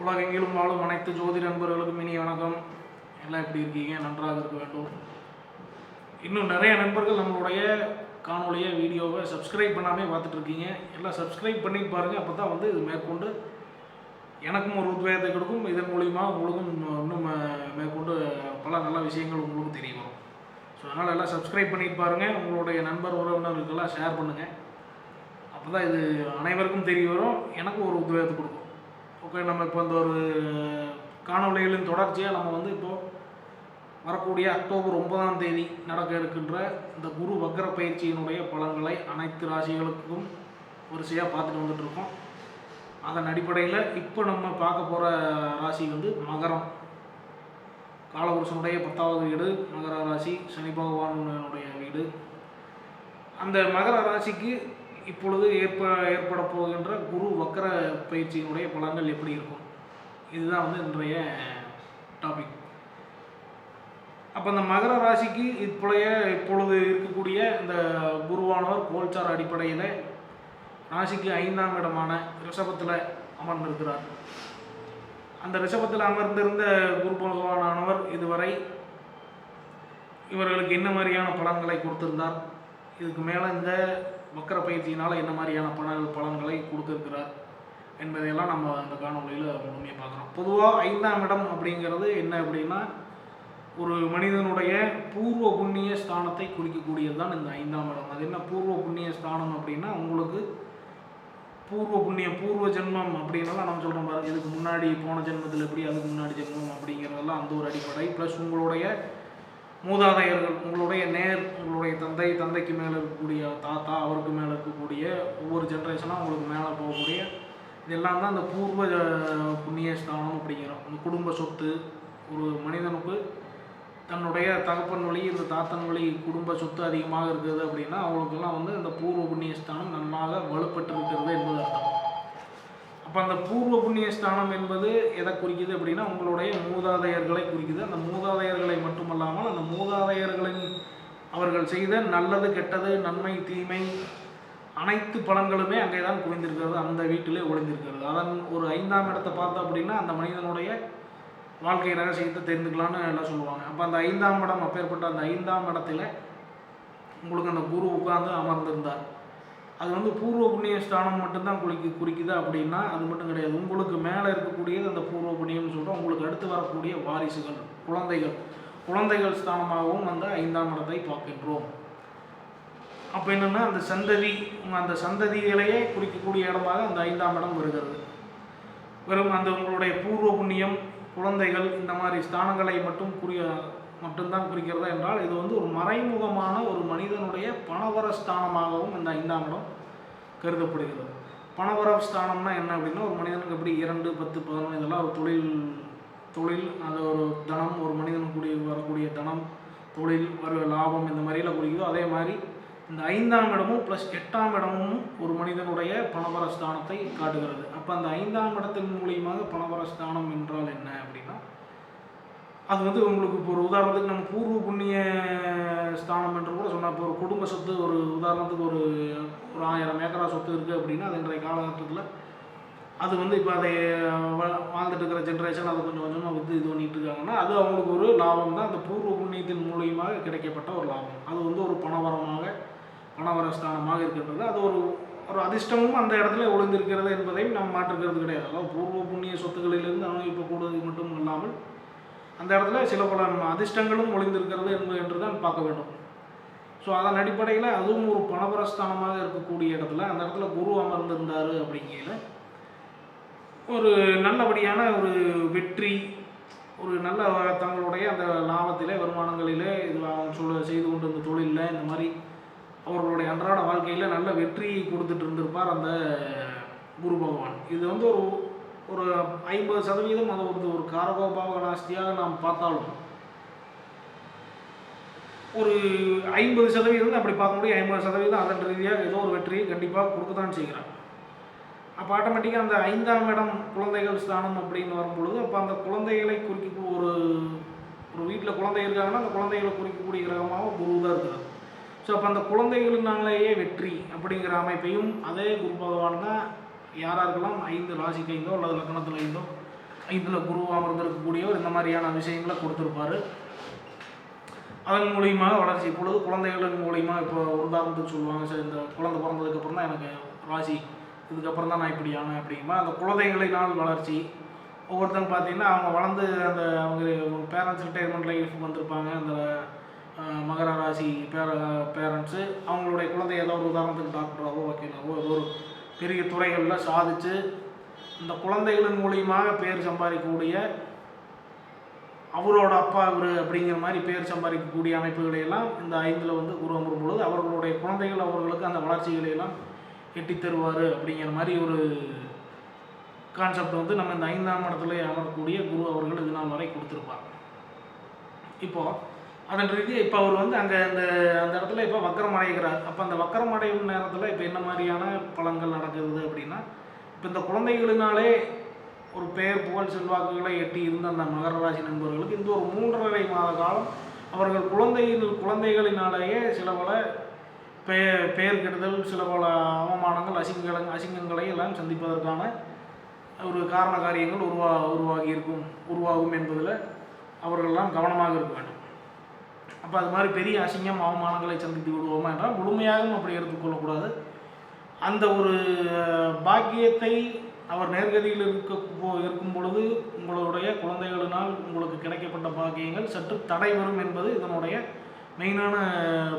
உலகெங்கிலும் வாழும் அனைத்து ஜோதி நண்பர்களுக்கும் இனி வணக்கம். எல்லாம் எப்படி இருக்கீங்க? நன்றாக இருக்க வேண்டும். இன்னும் நிறைய நண்பர்கள் நம்மளுடைய காணொலியை வீடியோவை சப்ஸ்கிரைப் பண்ணாமே பார்த்துட்டு இருக்கீங்க. எல்லாம் சப்ஸ்கிரைப் பண்ணி பாருங்கள் அப்போ தான் வந்து இது மேற்கொண்டு எனக்கும் ஒரு உத்வேகத்தை கொடுக்கும். இதன் மூலிமா உங்களுக்கும் இன்னும் மேற்கொண்டு பல நல்ல விஷயங்கள் உங்களுக்கு தெரிய வரும். ஸோ அதனால் எல்லாம் சப்ஸ்கிரைப் பண்ணிட்டு பாருங்கள் உங்களுடைய நண்பர் உறவினர்களுக்கெல்லாம் ஷேர் பண்ணுங்கள் அப்போ தான் இது அனைவருக்கும் தெரிய வரும். எனக்கும் ஒரு உத்வேகத்தை கொடுக்கும். ஓகே நம்ம இப்போ இந்த ஒரு காணொளிகளின் தொடர்ச்சியாக நம்ம வந்து இப்போது வரக்கூடிய அக்டோபர் ஒன்பதாம் தேதி நடக்க இருக்கின்ற இந்த குரு வக்ர பயிற்சியினுடைய பலன்களை அனைத்து ராசிகளுக்கும் வரிசையாக பார்த்துட்டு வந்துட்டுருக்கோம் அதன் அடிப்படையில் இப்போ நம்ம பார்க்க போகிற ராசி வந்து மகரம். காலபுருஷனுடைய பத்தாவது வீடு மகர ராசி சனி பகவானுடைய வீடு. அந்த மகர ராசிக்கு இப்பொழுது ஏற்ப ஏற்பட போகின்ற குரு வக்கர பயிற்சியினுடைய பலன்கள் எப்படி இருக்கும்? இதுதான் வந்து இன்றைய டாபிக் அப்போ இந்த மகர ராசிக்கு இப்பழைய இப்பொழுது இருக்கக்கூடிய இந்த குருவானவர் கோல்சார் அடிப்படையில் ராசிக்கு ஐந்தாம் இடமான ரிஷபத்தில் அமர்ந்திருக்கிறார். அந்த ரிஷபத்தில் அமர்ந்திருந்த குரு பகவானவர் இதுவரை இவர்களுக்கு என்ன மாதிரியான பலன்களை கொடுத்திருந்தார்? இதுக்கு மேலே இந்த வக்கர பயிற்சியினால் என்ன மாதிரியான பலன்கள் பலன்களை கொடுத்துருக்கிறார் என்பதையெல்லாம் நம்ம அந்த காணொலியில் முழுமையாக பார்க்குறோம். பொதுவாக ஐந்தாம் இடம் அப்படிங்கிறது என்ன அப்படின்னா ஒரு மனிதனுடைய பூர்வ புண்ணிய ஸ்தானத்தை குறிக்கக்கூடியது தான் இந்த ஐந்தாம் இடம். அது என்ன பூர்வ புண்ணிய ஸ்தானம் அப்படின்னா உங்களுக்கு பூர்வ புண்ணியம் பூர்வ ஜென்மம் அப்படின்னலாம் நம்ம சொல்கிறோம் பாருங்கள் இதுக்கு முன்னாடி போன ஜென்மத்தில் எப்படி அதுக்கு முன்னாடி ஜென்மம் அப்படிங்கிறதெல்லாம் அந்த ஒரு அடிப்படை. ப்ளஸ் உங்களுடைய மூதாதையர்கள் உங்களுடைய நேர் உங்களுடைய தந்தை தந்தைக்கு மேலே இருக்கக்கூடிய தாத்தா அவருக்கு மேலே இருக்கக்கூடிய ஒவ்வொரு ஜென்ரேஷனாக உங்களுக்கு மேலே போகக்கூடிய இதெல்லாம் தான் அந்த பூர்வ புண்ணிய ஸ்தானம் அப்படிங்கிறோம் அந்த குடும்ப சொத்து. ஒரு மனிதனுக்கு தன்னுடைய தகப்பன் வழி இந்த தாத்தன் வழி குடும்ப சொத்து அதிகமாக இருக்குது அப்படின்னா அவங்களுக்கெல்லாம் வந்து இந்த பூர்வ புண்ணிய ஸ்தானம் நன்றாக வலுப்பட்டு இருக்கிறது என்பது அர்த்தம். அப்போ அந்த பூர்வ புண்ணிய ஸ்தானம் என்பது எதை குறிக்குது அப்படின்னா உங்களுடைய மூதாதையர்களை குறிக்குது. அந்த மூதாதையர்களை மட்டுமல்லாமல் அந்த மூதாதையர்களின் அவர்கள் செய்த நல்லது கெட்டது நன்மை தீமை அனைத்து பலன்களுமே அங்கே தான் குவிந்திருக்கிறது. அந்த வீட்டிலே ஒளிந்திருக்கிறது. அதன் ஒரு ஐந்தாம் இடத்தை பார்த்தோம் அப்படின்னா அந்த மனிதனுடைய வாழ்க்கை ரகசியத்தை தெரிந்துக்கலான்னு எல்லாம் சொல்லுவாங்க. அப்போ அந்த ஐந்தாம் இடம் அப்பேற்பட்ட அந்த ஐந்தாம் இடத்துல உங்களுக்கு அந்த குரு உட்கார்ந்து அமர்ந்திருந்தார். அது வந்து பூர்வ புண்ணிய ஸ்தானம் மட்டும்தான் குளிக்கு குறிக்குது அப்படின்னா அது மட்டும் கிடையாது. உங்களுக்கு மேலே இருக்கக்கூடியது அந்த பூர்வ புண்ணியம்னு சொல்கிறோம் உங்களுக்கு அடுத்து வரக்கூடிய வாரிசுகள் குழந்தைகள். குழந்தைகள் ஸ்தானமாகவும் அந்த ஐந்தாம் இடத்தை பார்க்கின்றோம். அப்போ என்னென்னா அந்த சந்ததி அந்த சந்ததிகளையே குறிக்கக்கூடிய இடமாக அந்த ஐந்தாம் இடம் வருகிறது. வெறும் அந்த உங்களுடைய பூர்வ புண்ணியம் குழந்தைகள் இந்த மாதிரி ஸ்தானங்களை மட்டும் குறி மட்டும்தான் குறிக்கிறதா என்றால் இது வந்து ஒரு மறைமுகமான ஒரு மனிதனுடைய பணவர ஸ்தானமாகவும் இந்த ஐந்தாம் இடம் கருதப்படுகிறது. பணவர ஸ்தானம்னா என்ன அப்படின்னா ஒரு மனிதனுக்கு எப்படி இரண்டு பத்து பதினொன்று இதெல்லாம் ஒரு தொழில் தொழில் அது ஒரு தனம் ஒரு மனிதனுக்குடைய வரக்கூடிய தனம் தொழில் வர லாபம் இந்த மாதிரிலாம் குறிக்குதோ. அதே மாதிரி இந்த ஐந்தாம் இடமும் ப்ளஸ் எட்டாம் இடமும் ஒரு மனிதனுடைய பணவர ஸ்தானத்தை காட்டுகிறது. அப்போ அந்த ஐந்தாம் இடத்தின் மூலியமாக பணவர ஸ்தானம் என்றால் என்ன அப்படின்னு அது வந்து உங்களுக்கு இப்போ ஒரு உதாரணத்துக்கு நம்ம பூர்வ புண்ணிய ஸ்தானம் என்று கூட சொன்னால் இப்போ ஒரு குடும்ப சொத்து ஒரு உதாரணத்துக்கு ஒரு ஒரு ஆயிரம் ஏக்கரா சொத்து இருக்குது அப்படின்னா அது இன்றைய காலகட்டத்தில் அது வந்து இப்போ அதை வா- வாழ்ந்துட்டு இருக்கிற ஜென்ரேஷன் அதை கொஞ்சம் கொஞ்சமாக வந்து இது பண்ணிட்டு இருக்காங்கன்னா அது அவங்களுக்கு ஒரு லாபம் தான். அந்த பூர்வ புண்ணியத்தின் மூலியமாக கிடைக்கப்பட்ட ஒரு லாபம். அது வந்து ஒரு பணவரமாக பணவர ஸ்தானமாக இருக்கின்றது. அது ஒரு ஒரு அதிர்ஷ்டமும் அந்த இடத்துல ஒளிந்திருக்கிறது என்பதையும் நாம் மாற்றுக்கிறது கிடையாது. அதாவது பூர்வ புண்ணிய சொத்துக்களிலிருந்து அனுபவிக்கக்கூடாது மட்டும் இல்லாமல் அந்த இடத்துல சில பல அதிர்ஷ்டங்களும் ஒளிந்திருக்கிறது என்பது என்று தான் பார்க்க வேண்டும். ஸோ அதன் அடிப்படையில் அதுவும் ஒரு பணபரஸ்தானமாக இருக்கக்கூடிய இடத்துல அந்த இடத்துல குரு அமர்ந்திருந்தார் அப்படிங்கையில் ஒரு நல்லபடியான ஒரு வெற்றி ஒரு நல்ல தங்களுடைய அந்த லாபத்திலே வருமானங்களிலே இது சொல்ல செய்து கொண்டு இந்த தொழிலில் இந்த மாதிரி அவர்களுடைய அன்றாட வாழ்க்கையில் நல்ல வெற்றி கொடுத்துட்டு இருந்திருப்பார் அந்த குரு பகவான். இது வந்து ஒரு ஒரு ஐம்பது சதவீதம் அதை வந்து ஒரு காரகோபாவ நாஸ்தியாக நாம் பார்த்தாலும். ஒரு ஐம்பது சதவீதம் அப்படி பார்க்க முடியும். ஐம்பது சதவீதம் அதன் ரீதியாக ஏதோ ஒரு வெற்றியை கண்டிப்பாக கொடுக்கத்தான் செய்கிறார். அப்போ ஆட்டோமேட்டிக்காக அந்த ஐந்தாம் இடம் குழந்தைகள் ஸ்தானம் அப்படின்னு வரும்பொழுது அப்போ அந்த குழந்தைகளை குறிக்க ஒரு ஒரு வீட்டில் குழந்தை இருக்காங்கன்னா அந்த குழந்தைகளை குறிக்கக்கூடிய கிரகமாக குரு தான் இருக்கிறது ஸோ அப்போ அந்த குழந்தைகளினாலேயே வெற்றி அப்படிங்கிற அமைப்பையும் அதே குரு பகவான் தான் யாராருக்கெல்லாம் ஐந்து ராசிக்கு ஐந்தோ அல்லது லக்னத்தில் ஐந்தோ ஐந்தில் குருவாக அமர்ந்திருக்கக்கூடியவர் இந்த மாதிரியான விஷயங்களை கொடுத்துருப்பாரு. அதன் மூலியமாக வளர்ச்சி. இப்பொழுது குழந்தைகளின் மூலியமாக இப்போ உதாரணத்துக்கு சொல்லுவாங்க சார் இந்த குழந்தை பிறந்ததுக்கப்புறம் தான் எனக்கு ராசி. இதுக்கப்புறம் தான் நான் இப்படி ஆனேன் அப்படிங்குமா அந்த குழந்தைகளினால் வளர்ச்சி. ஒவ்வொருத்தங்க பார்த்தீங்கன்னா அவங்க வளர்ந்து அந்த அவங்க பேரண்ட்ஸ் ரிட்டையர்மெண்ட் லைஃப் வந்திருப்பாங்க. அந்த மகர ராசி பேர பேரண்ட்ஸு அவங்களுடைய குழந்தை ஏதோ ஒரு உதாரணத்துக்கு டாக்டராகவோ வக்கீலாகவோ ஏதோ ஒரு பெரிய துறைகளில் சாதித்து இந்த குழந்தைகளின் மூலியமாக பேர் சம்பாதிக்கக்கூடிய அவரோட அப்பா இவர் அப்படிங்கிற மாதிரி பேர் சம்பாதிக்கக்கூடிய அமைப்புகளை எல்லாம் இந்த ஐந்தில் வந்து குரு அமரும் பொழுது அவர்களுடைய குழந்தைகள் அவர்களுக்கு அந்த வளர்ச்சிகளை எல்லாம் எட்டித் தருவார் அப்படிங்கிற மாதிரி ஒரு கான்செப்ட் வந்து நம்ம இந்த ஐந்தாம் இடத்துல அமரக்கூடிய குரு அவர்கள் இது நாள் வரை கொடுத்துருப்பாங்க இப்போது அதன் ரீதியாக இப்போ அவர் வந்து அங்கே அந்த அந்த இடத்துல இப்போ வக்கரம் அடைகிறார் அப்போ அந்த வக்கரம் அடையும் நேரத்தில் இப்போ என்ன மாதிரியான பலன்கள் நடக்குது அப்படின்னா இப்போ இந்த குழந்தைகளினாலே ஒரு பெயர் புகழ் செல்வாக்குகளை எட்டி இருந்த அந்த மகர ராசி நண்பர்களுக்கு இந்த ஒரு மூன்றரை மாத காலம் அவர்கள் குழந்தைகள் குழந்தைகளினாலேயே சில பல பெ பெயர் கெடுதல் சில பல அவமானங்கள் அசிங்கங்களை அசிங்கங்களை எல்லாம் சந்திப்பதற்கான ஒரு காரண காரியங்கள் உருவா உருவாகி இருக்கும் உருவாகும் என்பதில் அவர்களெல்லாம் கவனமாக இருக்க வேண்டும். அப்போ அது மாதிரி பெரிய அசிங்கம் அவமானங்களை சந்தித்து விடுவோமா என்றால் முழுமையாகவும் அப்படி எடுத்துக்கொள்ளக்கூடாது அந்த ஒரு பாக்கியத்தை அவர் நேர்கதியில் இருக்க போ- இருக்கும் பொழுது உங்களுடைய குழந்தைகளினால் உங்களுக்கு கிடைக்கப்பட்ட பாக்கியங்கள் சற்று தடை வரும் என்பது இதனுடைய மெயினான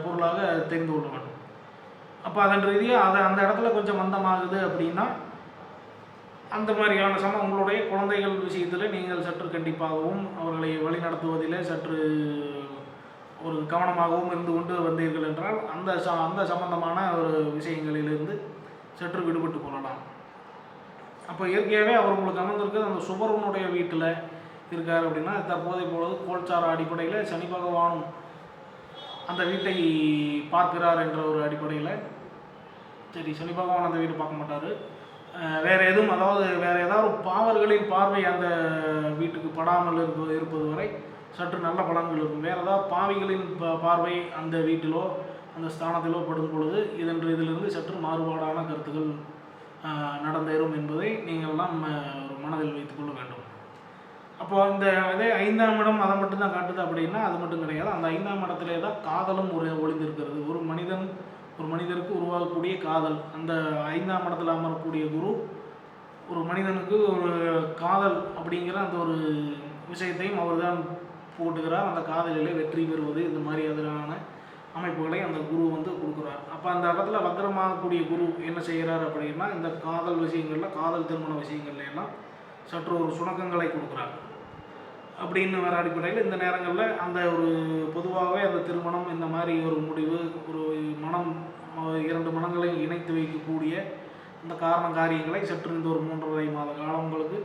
பொருளாக தெரிந்து கொள்ள வேண்டும். அப்போ அதன் ரீதியாக அதை அந்த இடத்துல கொஞ்சம் மந்தமாகுது அப்படின்னா அந்த மாதிரியான சம உங்களுடைய குழந்தைகள் விஷயத்தில் நீங்கள் சற்று கண்டிப்பாகவும் அவர்களை வழிநடத்துவதிலே சற்று ஒரு கவனமாகவும் இருந்து கொண்டு வந்தீர்கள் என்றால் அந்த ச அந்த சம்பந்தமான ஒரு விஷயங்களிலிருந்து சற்று விடுபட்டு கொள்ளலாம். அப்போ இயற்கையாகவே அவர் உங்களுக்கு அமர்ந்திருக்கிறது. அந்த சுபரனுடைய வீட்டில் இருக்கார் அப்படின்னா தற்போதைய பொழுது கோல்சார அடிப்படையில் சனி பகவானும் அந்த வீட்டை பார்க்கிறார் என்ற ஒரு அடிப்படையில். சரி சனி பகவான் அந்த வீடு பார்க்க மாட்டார். வேறு எதுவும் அதாவது வேறு ஏதாவது பாவர்களின் பார்வை அந்த வீட்டுக்கு படாமல் இருப்பது இருப்பது வரை சற்று நல்ல பலன்கள் இருக்கும். வேறு ஏதாவது பாவிகளின் ப- பார்வை அந்த வீட்டிலோ அந்த ஸ்தானத்திலோ படும் பொழுது இதென்று இதிலிருந்து சற்று மாறுபாடான கருத்துக்கள் நடந்தேறும் என்பதை நீங்கள்லாம் ஒரு மனதில் வைத்துக்கொள்ள வேண்டும். அப்போ இந்த இதே ஐந்தாம் இடம் அதை மட்டும்தான் காட்டுது அப்படின்னா அது மட்டும் கிடையாது. அந்த ஐந்தாம் இடத்திலே தான் காதலும் ஒரு ஒளிந்திருக்கிறது. ஒரு மனிதன் ஒரு மனிதருக்கு உருவாகக்கூடிய காதல். அந்த ஐந்தாம் இடத்தில் அமரக்கூடிய குரு ஒரு மனிதனுக்கு ஒரு காதல் அப்படிங்கிற அந்த ஒரு விஷயத்தையும் அவர்தான் போட்டுக்கிறார். அந்த காதலிலே வெற்றி பெறுவது இந்த மாதிரி அமைப்புகளை அந்த குரு வந்து கொடுக்குறார். அப்போ அந்த இடத்துல வக்கரமாகக்கூடிய குரு என்ன செய்கிறார் அப்படின்னா இந்த காதல் விஷயங்களில் காதல் திருமண விஷயங்கள்ல எல்லாம் சற்று ஒரு சுணக்கங்களை கொடுக்குறார். அப்படின்னு வர அடிப்படையில் இந்த நேரங்களில் அந்த ஒரு பொதுவாகவே அந்த திருமணம் இந்த மாதிரி ஒரு முடிவு ஒரு மனம் இரண்டு மனங்களை இணைத்து வைக்கக்கூடிய அந்த காரண காரியங்களை சற்று இந்த ஒரு மூன்றரை மாத காலங்களுக்கு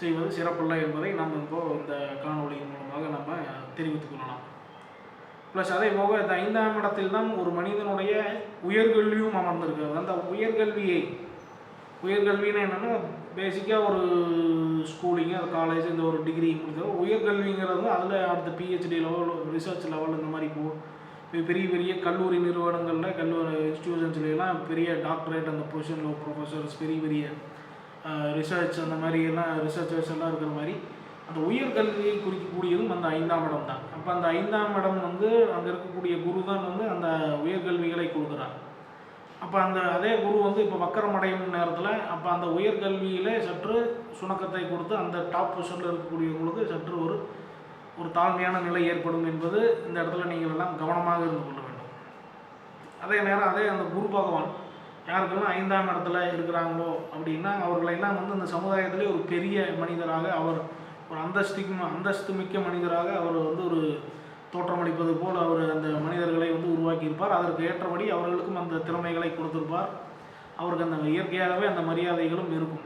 செய்வது சிறப்பில்லை என்பதை நம்ம இப்போ இந்த காணொளியின் மூலமாக நம்ம தெரிவித்துக் கொள்ளலாம் ப்ளஸ் அதே போக இந்த ஐந்தாம் இடத்தில் தான் ஒரு மனிதனுடைய உயர்கல்வியும் அமர்ந்திருக்கிறது. அந்த உயர்கல்வியை உயர்கல்வின்னா என்னென்னா பேசிக்காக ஒரு ஸ்கூலிங்கு அது காலேஜ் இந்த ஒரு டிகிரி முடித்தது உயர்கல்விங்கிறது அதில் அடுத்த பிஹெச்டி லெவல் ரிசர்ச் லெவல் இந்த மாதிரி போ பெரிய பெரிய கல்லூரி நிறுவனங்களில் கல்லூரி இன்ஸ்டியூஷன்ஸ்ல எல்லாம் பெரிய டாக்டரேட் அந்த பொசிஷனில் ப்ரொஃபஸர்ஸ் பெரிய பெரிய ரிசர்ச் அந்த மாதிரி எல்லாம் ரிசர்ச்சர்ஸ் எல்லாம் இருக்கிற மாதிரி அந்த உயர்கல்வியை குறிக்கக்கூடியதும் அந்த ஐந்தாம் இடம் தான். அப்போ அந்த ஐந்தாம் இடம் வந்து அங்கே இருக்கக்கூடிய குரு தான் வந்து அந்த உயர்கல்விகளை கொடுக்குறார். அப்போ அந்த அதே குரு வந்து இப்போ வக்கரம் அடையும் நேரத்தில் அப்போ அந்த உயர்கல்வியிலே சற்று சுணக்கத்தை கொடுத்து அந்த டாப் பொசிஷனில் இருக்கக்கூடியவங்களுக்கு சற்று ஒரு ஒரு தாழ்மையான நிலை ஏற்படும் என்பது இந்த இடத்துல நீங்கள் எல்லாம் கவனமாக இருந்து கொள்ள வேண்டும். அதே நேரம் அதே அந்த குரு பகவான் யாருக்கெல்லாம் ஐந்தாம் இடத்துல இருக்கிறாங்களோ அப்படின்னா அவர்களெல்லாம் வந்து அந்த சமுதாயத்திலே ஒரு பெரிய மனிதராக அவர் ஒரு அந்தஸ்திக்கு அந்தஸ்து மிக்க மனிதராக அவர் வந்து ஒரு தோற்றமளிப்பது போல் அவர் அந்த மனிதர்களை வந்து உருவாக்கியிருப்பார். அதற்கு ஏற்றபடி அவர்களுக்கும் அந்த திறமைகளை கொடுத்திருப்பார். அவருக்கு அந்த இயற்கையாகவே அந்த மரியாதைகளும் இருக்கும்.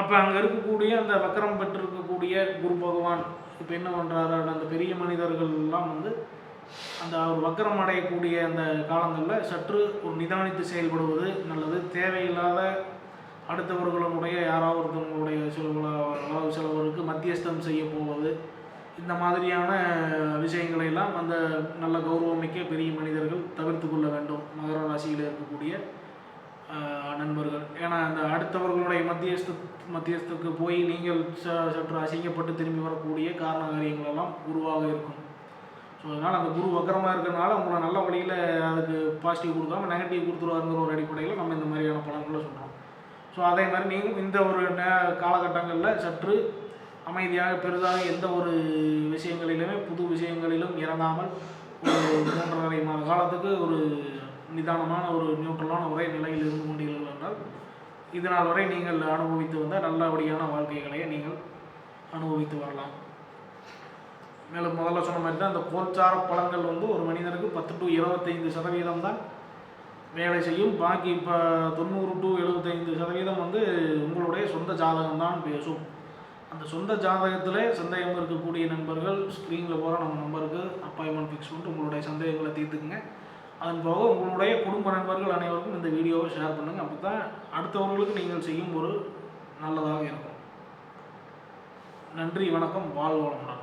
அப்போ அங்கே இருக்கக்கூடிய அந்த வக்கரம் பெற்றிருக்கக்கூடிய குரு பகவான் இப்போ என்ன பண்ணுறாரு அந்த பெரிய மனிதர்கள்லாம் வந்து அந்த அவர் வக்கரம் அடையக்கூடிய அந்த காலங்களில் சற்று ஒரு நிதானித்து செயல்படுவது நல்லது. தேவையில்லாத அடுத்தவர்களுடைய யாராவது ஒருத்தவங்களுடைய சில செலவருக்கு மத்தியஸ்தம் செய்ய போவது இந்த மாதிரியான விஷயங்களை எல்லாம் அந்த நல்ல கௌரவமிக்க பெரிய மனிதர்கள் தவிர்த்து கொள்ள வேண்டும். மகர ராசியில் இருக்கக்கூடிய நண்பர்கள். ஏன்னா அந்த அடுத்தவர்களுடைய மத்தியஸ்த மத்தியஸ்துக்கு போய் நீங்கள் ச- சற்று அசிங்கப்பட்டு திரும்பி வரக்கூடிய காரண காரியங்களெல்லாம் குருவாக இருக்கும். ஸோ அதனால் அந்த குரு வக்கரமாக இருக்கிறனால உங்களை நல்ல வழியில் அதுக்கு பாசிட்டிவ் கொடுக்காம நெகட்டிவ் கொடுத்துருவாருங்கிற ஒரு அடிப்படையில் நம்ம இந்த மாதிரியான பலன்களை சொல்கிறோம் ஸோ அதே மாதிரி நீங்கள் இந்த ஒரு நே- காலகட்டங்களில் சற்று அமைதியாக பெரிதாக எந்த ஒரு விஷயங்களிலுமே புது விஷயங்களிலும் இறங்காமல் ஒரு மூன்றரை மாத காலத்துக்கு ஒரு நிதானமான ஒரு நியூட்ரலான ஒரே நிலையில் இருந்து கொண்டீர்கள் என்றால் இதனால் வரை நீங்கள் அனுபவித்து வந்த நல்லபடியான வாழ்க்கைகளை நீங்கள் அனுபவித்து வரலாம். மேலும் முதல்ல சொன்ன மாதிரி தான் இந்த கோச்சார பழங்கள் வந்து ஒரு மனிதனுக்கு பத்து டு இருபத்தைந்து சதவீதம் தான் வேலை செய்யும். பாக்கி இப்போ தொண்ணூறு டு எழுபத்தைந்து சதவீதம் வந்து உங்களுடைய சொந்த ஜாதகம் தான் பேசும். அந்த சொந்த ஜாதகத்தில் சந்தேகம் இருக்கக்கூடிய நண்பர்கள் ஸ்க்ரீனில் போகிற நம்ம நம்பருக்கு அப்பாயின்மெண்ட் ஃபிக்ஸ் பண்ணிட்டு உங்களுடைய சந்தேகங்களை தீர்த்துக்குங்க. அதன் போக உங்களுடைய குடும்ப நண்பர்கள் அனைவருக்கும் இந்த வீடியோவை ஷேர் பண்ணுங்கள் அப்போ தான் அடுத்தவர்களுக்கு நீங்கள் செய்யும் ஒரு நல்லதாக இருக்கும். நன்றி வணக்கம் வாழ்வளமுடன்